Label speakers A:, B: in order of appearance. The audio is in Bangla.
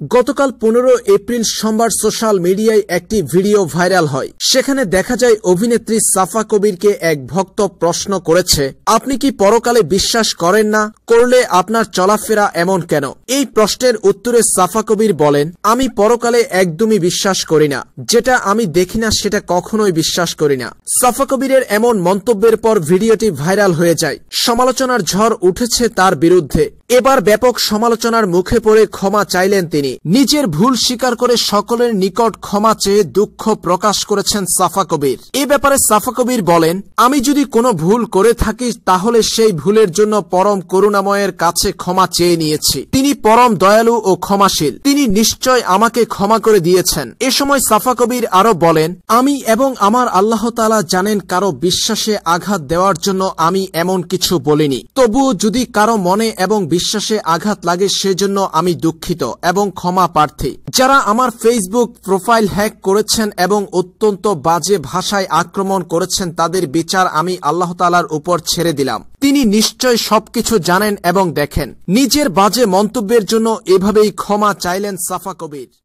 A: গতকাল পনেরো এপ্রিল সোমবার সোশ্যাল মিডিয়ায় একটি ভিডিও ভাইরাল হয়। সেখানে দেখা যায় অভিনেত্রী সাফা কবিরকে এক ভক্ত প্রশ্ন করেছে, আপনি কি পরকালে বিশ্বাস করেন না? করলে আপনার চলাফেরা এমন কেন? এই প্রশ্নের উত্তরে সাফা কবির বলেন, আমি পরকালে একদমই বিশ্বাস করি না। যেটা আমি দেখি না, সেটা কখনোই বিশ্বাস করি না। সাফা কবিরের এমন মন্তব্যের পর ভিডিওটি ভাইরাল হয়ে যায়। সমালোচনার ঝড় উঠেছে তার বিরুদ্ধে। এবার ব্যাপক সমালোচনার মুখে পড়ে ক্ষমা চাইলেন তিনি। নিজের ভুল স্বীকার করে সকলের নিকট ক্ষমা চেয়ে দুঃখ প্রকাশ করেছেন সাফা কবির। এ ব্যাপারে সাফা কবির বলেন, আমি যদি কোনো ভুল করে থাকি, তাহলে সেই ভুলের জন্য পরম করুণাময়ের কাছে ক্ষমা চেয়ে নিয়েছি। পরম দয়ালু ও ক্ষমাশীল। তিনি নিশ্চয় আমাকে ক্ষমা করে দিয়েছেন। এ সময় সাফা কবির আরও বলেন, আমি এবং আমার আল্লাহ তালা জানেন কারও বিশ্বাসে আঘাত দেওয়ার জন্য আমি এমন কিছু বলিনি। তবুও যদি কারও মনে এবং বিশ্বাসে আঘাত লাগে সেজন্য আমি দুঃখিত এবং ক্ষমা প্রার্থী। যারা আমার ফেসবুক প্রোফাইল হ্যাক করেছেন এবং অত্যন্ত বাজে ভাষায় আক্রমণ করেছেন, তাদের বিচার আমি আল্লাহ তালার উপর ছেড়ে দিলাম। তিনি নিশ্চয় সবকিছু জানেন এবং দেখেন। নিজের বাজে মন্তব্যের জন্য এভাবেই ক্ষমা চাইলেন সাফা কবির।